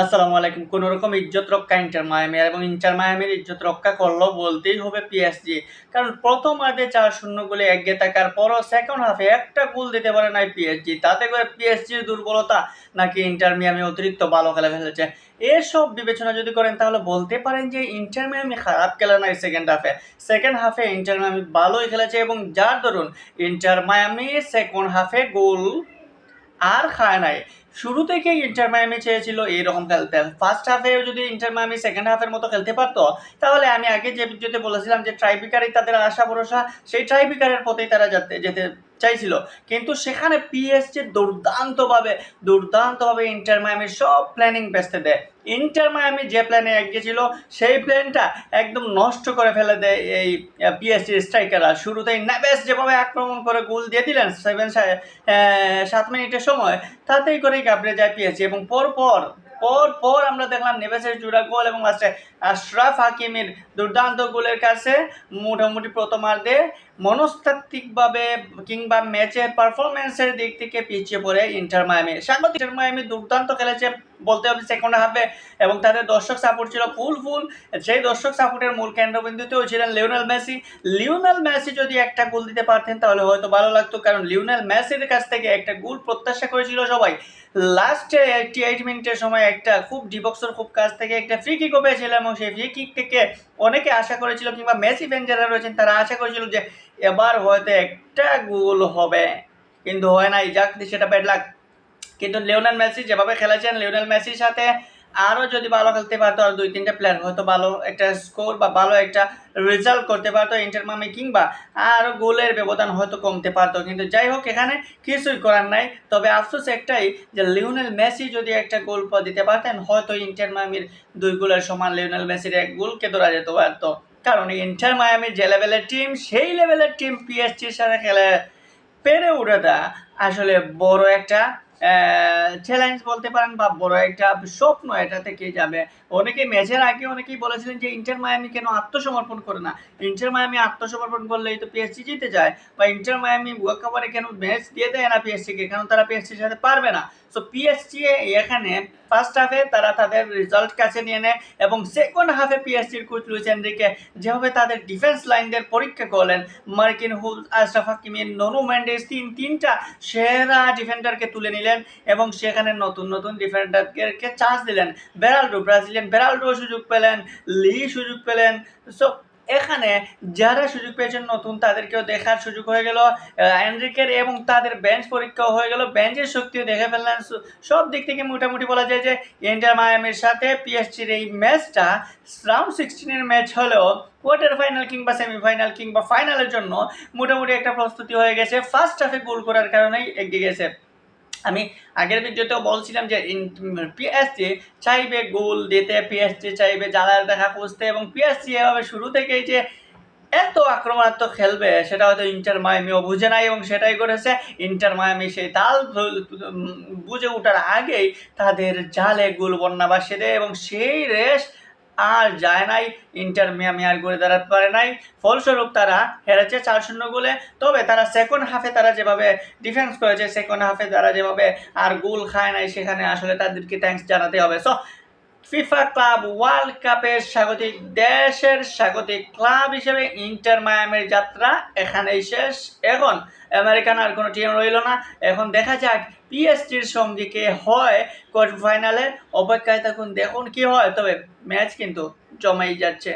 আসসালামু আলাইকুম। কোন রকম ইজ্জত রক্ষা ইন্টার মায়ামি এবং ইন্টার মায়ামির ইজ্জত রক্ষা করল বলতেই হবে পিএসজি কারণ প্রথম আধে চার শূন্য গোলে এগিয়ে থাকার পরও সেকেন্ড হাফে একটা গোল দিতে পারে নাই পিএসজি তাতে করে পিএসজির দুর্বলতা নাকি ইন্টার মিয়ামি অতিরিক্ত ভালো খেলা ফেলেছে এসব বিবেচনা যদি করেন তাহলে বলতে পারেন যে ইন্টার মিয়ামি খারাপ খেলে নাই সেকেন্ড হাফে সেকেন্ড হাফে ইন্টার মিয়ামি ভালোই খেলেছে এবং যার দরুন ইন্টার মায়ামি সেকেন্ড হাফে গোল আর খায় নাই। শুরু থেকে ইন্টার মায়ামি চেয়েছিল এইরকম খেলতে। ফার্স্ট হাফে যদি ইন্টার মায়ামি সেকেন্ড হাফের মতো খেলতে পারতো, তাহলে আমি আগে যে ভিডিওতে বলেছিলাম যে ট্রাইবিকারই তাদের আশা ভরসা সেই ট্রাইবিকারের পথেই তারা যেতে যেতে চাইছিল। কিন্তু সেখানে পিএসজি দুর্দান্তভাবে দুর্দান্তভাবে ইন্টার মায়ামির সব প্ল্যানিং বেসতে দেয়। ইন্টার মায়ামি যে প্ল্যানে এগিয়েছিল সেই প্ল্যানটা একদম নষ্ট করে ফেলে দেয় এই পিএসজি স্ট্রাইকাররা শুরুতেই নেবেস যেভাবে আক্রমণ করে গোল দিয়ে দিলেন সেভেন সাত মিনিটের সময়, তাতেই করেই গাবড়ে যায় পিএসজি এবং পরপর পর পর আমরা দেখলাম নেভেসের জোড়া গোল এবং লাস্টে আশরাফ হাকিমের দুর্দান্ত গোলের কাছে মোটামুটি প্রথমার্ধে মনস্তাত্ত্বিকভাবে কিংবা ম্যাচের পারফরমেন্সের দিক থেকে পিছিয়ে পড়ে ইন্টার মায়ামি। স্বাগত ইন্টার মায়ামি দুর্দান্ত খেলেছে বলতে হবে সেকেন্ড হাফে এবং তাদের দর্শক সাপোর্ট ছিল ফুল ফুল সেই দর্শক সাপোর্টের মূল কেন্দ্রবিন্দুতেও ছিলেন লিওনেল মেসি। লিওনেল মেসি যদি একটা গোল দিতে পারতেন, তাহলে হয়তো ভালো লাগতো, কারণ লিওনেল মেসির কাছ থেকে একটা গোল প্রত্যাশা করেছিল সবাই। লাস্টে এইটটি এইট মিনিটের সময় একটা খুব ডিবক্সের খুব কাছ থেকে একটা ফ্রি কিকও পেয়েছিল এবং সেই ফ্রি কিক থেকে অনেকে আশা করেছিল কিংবা মেসি ফ্যান যারা রয়েছেন, তারা আশা করেছিল যে এবার হয়তো একটা গোল হবে। কিন্তু হয় নাই, যাক, সেটা ব্যাড লাগ কিন্তু লিওনেল মেসি যেভাবে খেলেছেন, লিওনেল মেসির সাথে আরও যদি ভালো খেলতে পারতো, আর দুই তিনটা প্লেয়ার হয়তো ভালো একটা স্কোর বা ভালো একটা রেজাল্ট করতে পারতো ইন্টার মামি কিংবা আরও গোলের ব্যবধান হয়তো কমতে পারতো। কিন্তু যাই হোক, এখানে কিছুই করার নাই। তবে আফসোস একটাই যে লিওনেল মেসি যদি একটা গোল দিতে পারতেন, হয়তো ইন্টার মামির দুই গোলের সমান লিওনেল মেসির এক গোলকে ধরা যেতে, পারতো। কারণ ইন্টার মায়ামি যে লেভেলের টিম সেই লেভেলের টিম পিএসজির সাথে খেলে পেরে ওঠাটা আসলে বড় একটা চ্যালেঞ্জ বলতে পারেন বা বড় একটা স্বপ্ন এটা থেকে যাবে? অনেকে ম্যাচের আগে অনেকেই বলেছিলেন যে ইন্টার মায়ামি কেন আত্মসমর্পণ করে না? ইন্টার মায়ামি আত্মসমর্পণ করলেই তো পিএসসি জিতে যায় বা ইন্টার মায়ামি ওয়াকাবারে কেন ম্যাচ দিয়ে দেয় না পিএসসিকে কেন তারা পিএসসির সাথে পারবে না। সো পিএসসি এখানে ফার্স্ট হাফে তারা তাদের রেজাল্ট কাছে নিয়ে নেয় এবং সেকেন্ড হাফে পিএসসির কোচ লুইস এনরিকে যেভাবে তাদের ডিফেন্স লাইনদের পরীক্ষা করলেন, মার্কিন হুল আশরাফ হাকিমের, ননু ম্যান্ডেস তিন তিনটা সেরা ডিফেন্ডারকে তুলে নিলেন। এবং সেখানে নতুন নতুন ডিফেন্ডারকে চান্স দিলেন। বেরাল্ডো ব্রাজিলিয়ান বেরাল্ডো সুযোগ পেলেন, লি সুযোগ পেলেন। সো এখানে যারা সুযোগ পেয়েছেন নতুন, তাদেরকেও দেখার সুযোগ হয়ে গেল। এনরিকের এবং তাদের বেঞ্চ পরীক্ষাও হয়ে গেল। বেঞ্চের শক্তিও দেখে ফেললেন। সব দিক থেকে মোটামুটি বলা যায় যে ইন্টার মায়ামির সাথে পিএসজির এই ম্যাচটা রাউন্ড সিক্সটিনের ম্যাচ হলেও কোয়ার্টার ফাইনাল কিংবা সেমিফাইনাল কিংবা ফাইনালের জন্য মোটামুটি একটা প্রস্তুতি হয়ে গেছে। ফার্স্ট হাফে গোল করার কারণেই এগিয়ে গেছে। আমি আগের ভিডিওতেও বলছিলাম যে পিএসজি চাইবে গোল দিতে পিএসজি চাইবে জ্বালার দেখা খুঁজতে এবং পিএসসি এভাবে শুরু থেকেই যে এত আক্রমণাত্মক খেলবে, সেটা হয়তো ইন্টার মায়ামিও বুঝে নাই এবং সেটাই করেছে। ইন্টার মায়ামি সেই তাল বুঝে ওঠার আগেই তাদের জালে গোল বন্যা বাসিয়ে দেয় এবং সেই রেস আর যায় নাই, ইন্টার মিয়ামি আর করে দাঁড়াতে পারে নাই। ফলস্বরূপ তারা হেরেছে চার শূন্য গোলে। তবে তারা সেকেন্ড হাফে তারা যেভাবে ডিফেন্স করেছে সেকেন্ড হাফে তারা যেভাবে আর গোল খায় নাই, সেখানে আসলে তাদেরকে থ্যাংকস জানাতে হবে। সো ফিফা ক্লাব ওয়ার্ল্ড কাপের স্বাগতিক দেশের স্বাগতিক ক্লাব হিসেবে ইন্টার মায়ামের যাত্রা এখানেই শেষ। এখন আমেরিকান আর কোনো টিম রইল না। এখন দেখা যাক পিএসটির সঙ্গে কে হয় কোয়ার্টার ফাইনালে অপেক্ষায় থাকুন, দেখুন কি হয়। তবে ম্যাচ কিন্তু জমাই যাচ্ছে।